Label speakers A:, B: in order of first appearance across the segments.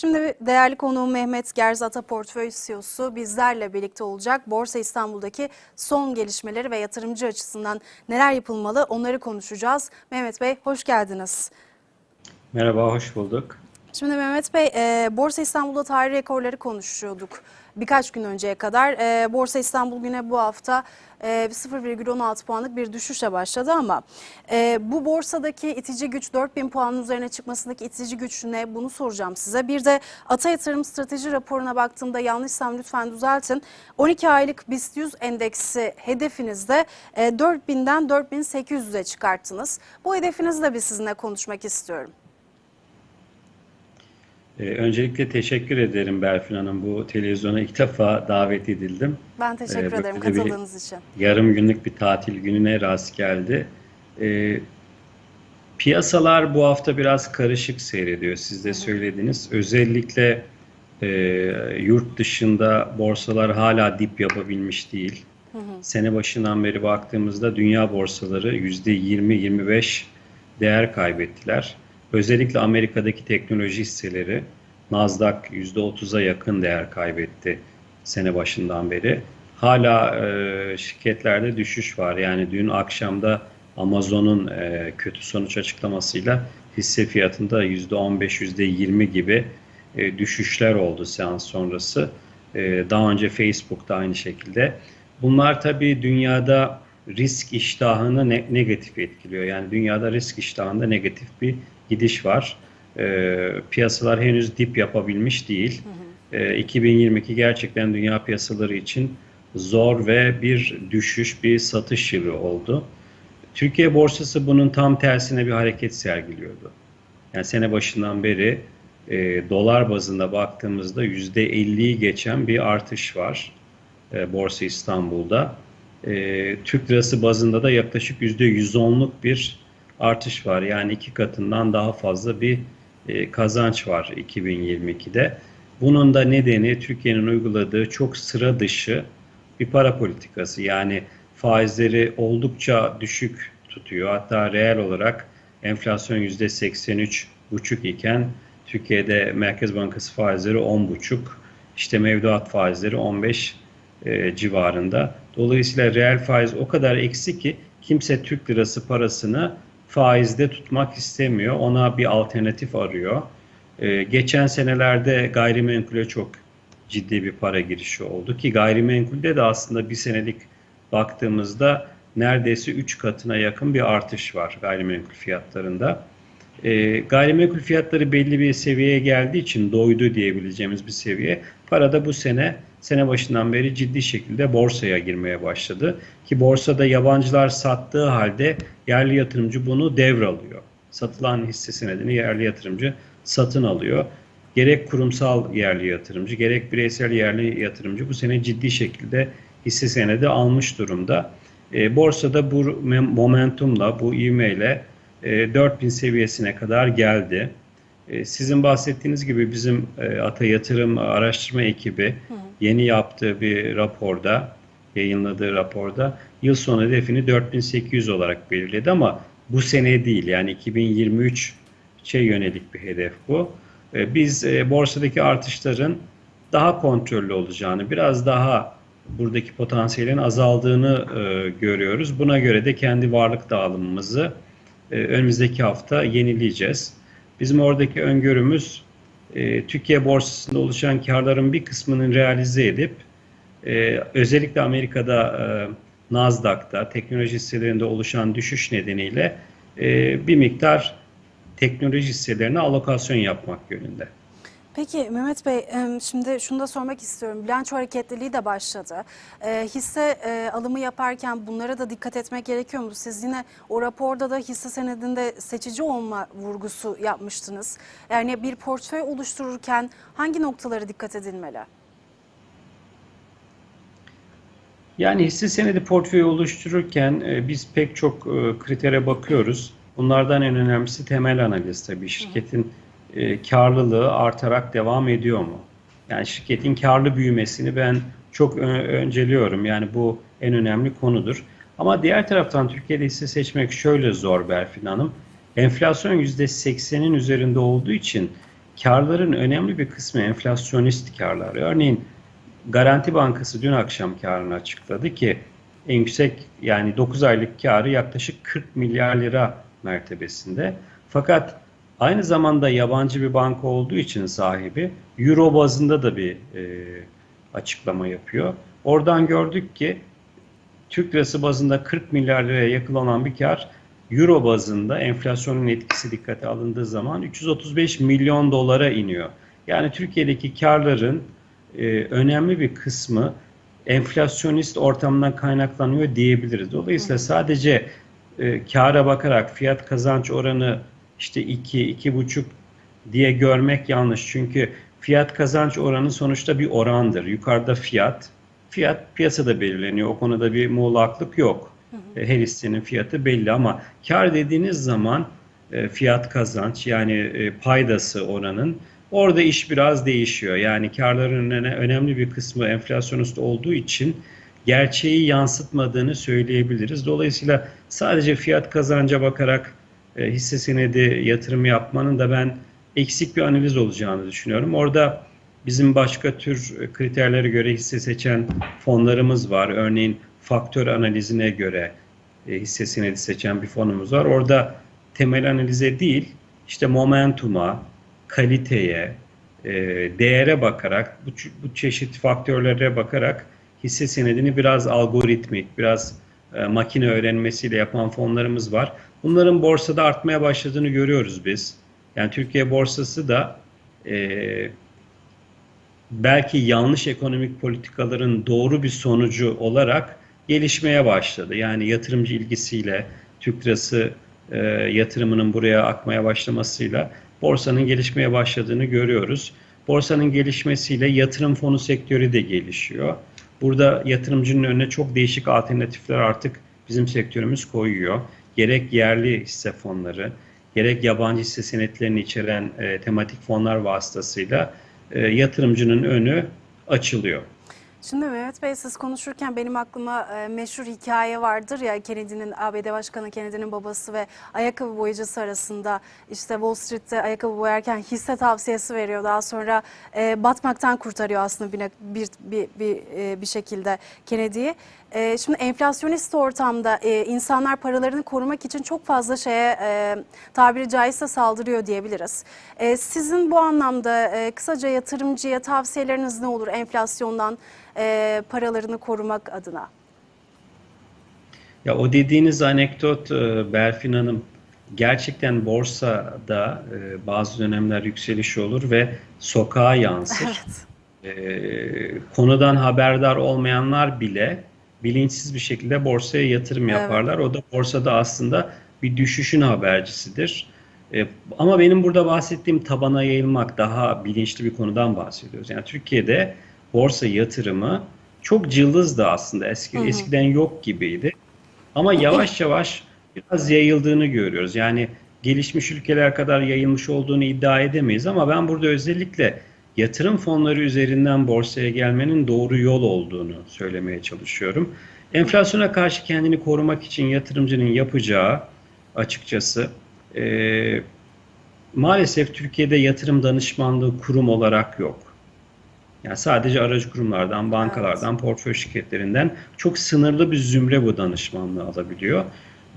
A: Şimdi değerli konuğum Mehmet Gerzata Portföy CEO'su bizlerle birlikte olacak. Borsa İstanbul'daki son gelişmeleri ve yatırımcı açısından neler yapılmalı onları konuşacağız. Mehmet Bey hoş geldiniz.
B: Merhaba, hoş bulduk.
A: Şimdi Mehmet Bey, e, Borsa İstanbul'da tarih rekorları konuşuyorduk birkaç gün önceye kadar. E, Borsa İstanbul güne bu hafta e, 0,16 puanlık bir düşüşle başladı ama e, bu borsadaki itici güç 4000 puanın üzerine çıkmasındaki itici güç ne bunu soracağım size. Bir de Ata Yatırım Strateji raporuna baktığımda yanlışsam lütfen düzeltin. 12 aylık BIST 100 endeksi hedefinizde e, 4000'den 4800'e çıkarttınız. Bu hedefinizle bir sizinle konuşmak istiyorum.
B: Ee, öncelikle teşekkür ederim Berfin Hanım. Bu televizyona ilk defa davet edildim.
A: Ben teşekkür
B: Ee,
A: ederim
B: bir
A: katıldığınız için.
B: Yarım günlük bir tatil gününe rast geldi. Ee, piyasalar bu hafta biraz karışık seyrediyor. Siz de söylediniz. Özellikle e, yurt dışında borsalar hala dip yapabilmiş değil. Sene başından beri baktığımızda dünya borsaları %20-25 değer kaybettiler. Özellikle Amerika'daki teknoloji hisseleri Nasdaq %30'a yakın değer kaybetti sene başından beri. Hala e, şirketlerde düşüş var. Yani dün akşamda Amazon'un e, kötü sonuç açıklamasıyla hisse fiyatında %15, %20 gibi e, düşüşler oldu seans sonrası. E, daha önce Facebook'ta aynı şekilde. Bunlar tabii dünyada risk iştahını ne- negatif etkiliyor. Yani dünyada risk iştahında negatif bir gidiş var. E, piyasalar henüz dip yapabilmiş değil. E, 2022 gerçekten dünya piyasaları için zor ve bir düşüş, bir satış yılı oldu. Türkiye borsası bunun tam tersine bir hareket sergiliyordu. Yani sene başından beri e, dolar bazında baktığımızda %50'yi geçen bir artış var e, Borsa İstanbul'da. E, Türk lirası bazında da yaklaşık %110'luk bir artış var. Yani iki katından daha fazla bir e, kazanç var 2022'de. Bunun da nedeni Türkiye'nin uyguladığı çok sıra dışı bir para politikası. Yani faizleri oldukça düşük tutuyor. Hatta reel olarak enflasyon %83,5 iken Türkiye'de Merkez Bankası faizleri 10,5, işte mevduat faizleri 15 e, civarında. Dolayısıyla reel faiz o kadar eksik ki kimse Türk lirası parasını faizde tutmak istemiyor. Ona bir alternatif arıyor. E, geçen senelerde gayrimenkule çok ciddi bir para girişi oldu ki gayrimenkulde de aslında bir senelik baktığımızda neredeyse 3 katına yakın bir artış var gayrimenkul fiyatlarında. E, gayrimenkul fiyatları belli bir seviyeye geldiği için doydu diyebileceğimiz bir seviye. Para da bu sene sene başından beri ciddi şekilde borsaya girmeye başladı. Ki borsada yabancılar sattığı halde yerli yatırımcı bunu devralıyor. Satılan hisse senedini yerli yatırımcı satın alıyor. Gerek kurumsal yerli yatırımcı gerek bireysel yerli yatırımcı bu sene ciddi şekilde hisse senedi almış durumda. E, borsada bu momentumla, bu ivmeyle e, 4000 seviyesine kadar geldi. E, sizin bahsettiğiniz gibi bizim e, Ata Yatırım Araştırma Ekibi yeni yaptığı bir raporda, yayınladığı raporda yıl sonu hedefini 4800 olarak belirledi ama bu sene değil yani 2023'e yönelik bir hedef bu. E, Biz e, borsadaki artışların daha kontrollü olacağını, biraz daha buradaki potansiyelin azaldığını e, görüyoruz. Buna göre de kendi varlık dağılımımızı e, önümüzdeki hafta yenileyeceğiz. Bizim oradaki öngörümüz e, Türkiye borsasında oluşan karların bir kısmını realize edip e, özellikle Amerika'da e, Nasdaq'ta teknoloji hisselerinde oluşan düşüş nedeniyle e, bir miktar teknoloji hisselerine alokasyon yapmak yönünde.
A: Peki Mehmet Bey, şimdi şunu da sormak istiyorum. Bilanço hareketliliği de başladı. E, hisse e, alımı yaparken bunlara da dikkat etmek gerekiyor mu? Siz yine o raporda da hisse senedinde seçici olma vurgusu yapmıştınız. Yani bir portföy oluştururken hangi noktalara dikkat edilmeli?
B: Yani hisse senedi portföyü oluştururken e, biz pek çok e, kritere bakıyoruz. Bunlardan en önemlisi temel analiz tabii. Şirketin e, karlılığı artarak devam ediyor mu? Yani şirketin karlı büyümesini ben çok önceliyorum. Yani bu en önemli konudur. Ama diğer taraftan Türkiye'de hisse seçmek şöyle zor Berfin Hanım. Enflasyon %80'in üzerinde olduğu için karların önemli bir kısmı enflasyonist karlar. Örneğin Garanti Bankası dün akşam karını açıkladı ki en yüksek yani 9 aylık karı yaklaşık 40 milyar lira mertebesinde. Fakat aynı zamanda yabancı bir banka olduğu için sahibi Euro bazında da bir e, açıklama yapıyor. Oradan gördük ki Türk lirası bazında 40 milyar liraya yakın olan bir kar Euro bazında enflasyonun etkisi dikkate alındığı zaman 335 milyon dolara iniyor. Yani Türkiye'deki karların e, önemli bir kısmı enflasyonist ortamdan kaynaklanıyor diyebiliriz. Dolayısıyla sadece e, kâra bakarak fiyat kazanç oranı işte 2 2,5 diye görmek yanlış. Çünkü fiyat kazanç oranı sonuçta bir orandır. Yukarıda fiyat, fiyat piyasada belirleniyor. O konuda bir muğlaklık yok. E, Her hissenin fiyatı belli ama kar dediğiniz zaman e, fiyat kazanç yani e, paydası oranın orada iş biraz değişiyor. Yani karların öne- önemli bir kısmı enflasyonist olduğu için gerçeği yansıtmadığını söyleyebiliriz. Dolayısıyla sadece fiyat kazanca bakarak e, hisse senedi yatırım yapmanın da ben eksik bir analiz olacağını düşünüyorum. Orada bizim başka tür kriterlere göre hisse seçen fonlarımız var. Örneğin faktör analizine göre e, hisse senedi seçen bir fonumuz var. Orada temel analize değil, işte momentuma, kaliteye, e, değere bakarak, bu çeşit faktörlere bakarak hisse senedini biraz algoritmik, biraz e, makine öğrenmesiyle yapan fonlarımız var. Bunların borsada artmaya başladığını görüyoruz biz. Yani Türkiye borsası da e, belki yanlış ekonomik politikaların doğru bir sonucu olarak gelişmeye başladı. Yani yatırımcı ilgisiyle Türk lirası e, yatırımının buraya akmaya başlamasıyla borsanın gelişmeye başladığını görüyoruz. Borsanın gelişmesiyle yatırım fonu sektörü de gelişiyor. Burada yatırımcının önüne çok değişik alternatifler artık bizim sektörümüz koyuyor. Gerek yerli hisse fonları, gerek yabancı hisse senetlerini içeren e, tematik fonlar vasıtasıyla e, yatırımcının önü açılıyor.
A: Şimdi Mehmet Bey siz konuşurken benim aklıma e, meşhur hikaye vardır ya Kennedy'nin ABD Başkanı Kennedy'nin babası ve ayakkabı boyacısı arasında işte Wall Street'te ayakkabı boyarken hisse tavsiyesi veriyor. Daha sonra e, batmaktan kurtarıyor aslında bir bir bir bir, e, bir şekilde Kennedy'yi. E, şimdi enflasyonist ortamda e, insanlar paralarını korumak için çok fazla şeye e, tabiri caizse saldırıyor diyebiliriz. E, sizin bu anlamda e, kısaca yatırımcıya tavsiyeleriniz ne olur enflasyondan e, paralarını korumak adına?
B: Ya o dediğiniz anekdot e, Berfin Hanım gerçekten borsada e, bazı dönemler yükseliş olur ve sokağa yansır.
A: Evet.
B: E, konudan haberdar olmayanlar bile bilinçsiz bir şekilde borsaya yatırım
A: Evet.
B: yaparlar. O da borsada aslında bir düşüşün habercisidir. E, ama benim burada bahsettiğim tabana yayılmak daha bilinçli bir konudan bahsediyoruz. Yani Türkiye'de borsa yatırımı çok cılızdı aslında. Eski,
A: Hı hı.
B: eskiden yok gibiydi. Ama yavaş yavaş biraz yayıldığını görüyoruz. Yani gelişmiş ülkeler kadar yayılmış olduğunu iddia edemeyiz ama ben burada özellikle yatırım fonları üzerinden borsaya gelmenin doğru yol olduğunu söylemeye çalışıyorum. Enflasyona karşı kendini korumak için yatırımcının yapacağı açıkçası e, maalesef Türkiye'de yatırım danışmanlığı kurum olarak yok. Yani sadece aracı kurumlardan, bankalardan, portföy şirketlerinden çok sınırlı bir zümre bu danışmanlığı alabiliyor.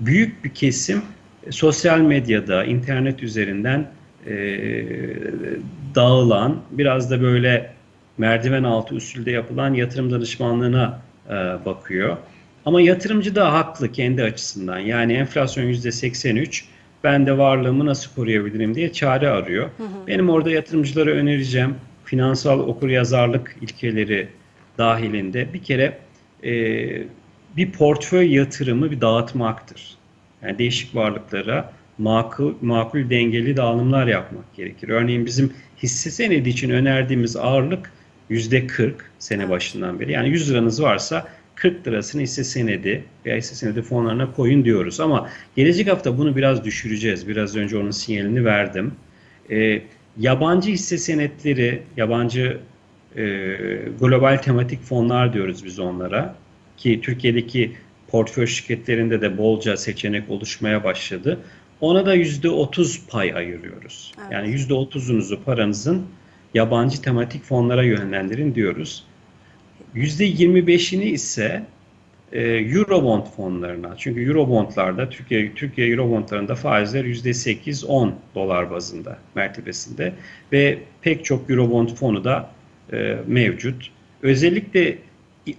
B: Büyük bir kesim e, sosyal medyada, internet üzerinden e, dağılan, biraz da böyle merdiven altı usulde yapılan yatırım danışmanlığına e, bakıyor. Ama yatırımcı da haklı kendi açısından. Yani enflasyon %83, ben de varlığımı nasıl koruyabilirim diye çare arıyor. Benim orada yatırımcılara önereceğim finansal okuryazarlık ilkeleri dahilinde bir kere e, bir portföy yatırımı bir dağıtmaktır. Yani değişik varlıklara makul, makul dengeli dağılımlar yapmak gerekir. Örneğin bizim hisse senedi için önerdiğimiz ağırlık yüzde 40 sene başından beri. Yani 100 liranız varsa 40 lirasını hisse senedi veya hisse senedi fonlarına koyun diyoruz. Ama gelecek hafta bunu biraz düşüreceğiz. Biraz önce onun sinyalini verdim. Ee, yabancı hisse senetleri, yabancı e, global tematik fonlar diyoruz biz onlara. Ki Türkiye'deki portföy şirketlerinde de bolca seçenek oluşmaya başladı. Ona da %30 pay ayırıyoruz.
A: Evet.
B: Yani %30'unuzu paranızın yabancı tematik fonlara yönlendirin diyoruz. %25'ini ise e, Eurobond fonlarına. Çünkü Eurobondlarda Türkiye Türkiye Eurobondlarında faizler %8-10 dolar bazında mertebesinde ve pek çok Eurobond fonu da e, mevcut. Özellikle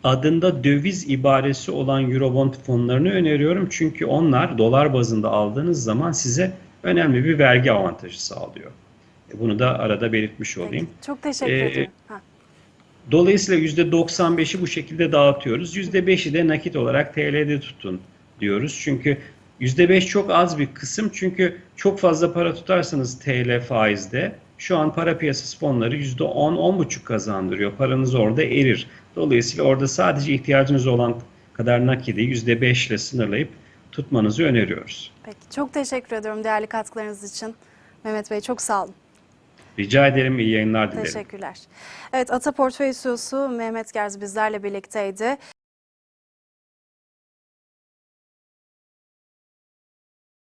B: adında döviz ibaresi olan Eurobond fonlarını öneriyorum. Çünkü onlar dolar bazında aldığınız zaman size önemli bir vergi avantajı sağlıyor. E, Bunu da arada belirtmiş olayım.
A: Peki, Çok teşekkür
B: Ee,
A: ederim. Ha.
B: Dolayısıyla %95'i bu şekilde dağıtıyoruz. %5'i de nakit olarak TL'de tutun diyoruz. Çünkü %5 çok az bir kısım. Çünkü çok fazla para tutarsanız TL faizde şu an para piyasası fonları %10-10,5 kazandırıyor. Paranız orada erir. Dolayısıyla orada sadece ihtiyacınız olan kadar nakidi %5 ile sınırlayıp tutmanızı öneriyoruz.
A: Peki, çok teşekkür ediyorum değerli katkılarınız için. Mehmet Bey çok sağ olun.
B: Rica ederim iyi yayınlar dilerim.
A: Teşekkürler. Evet Ata Portföy CEO'su Mehmet Gerz bizlerle birlikteydi.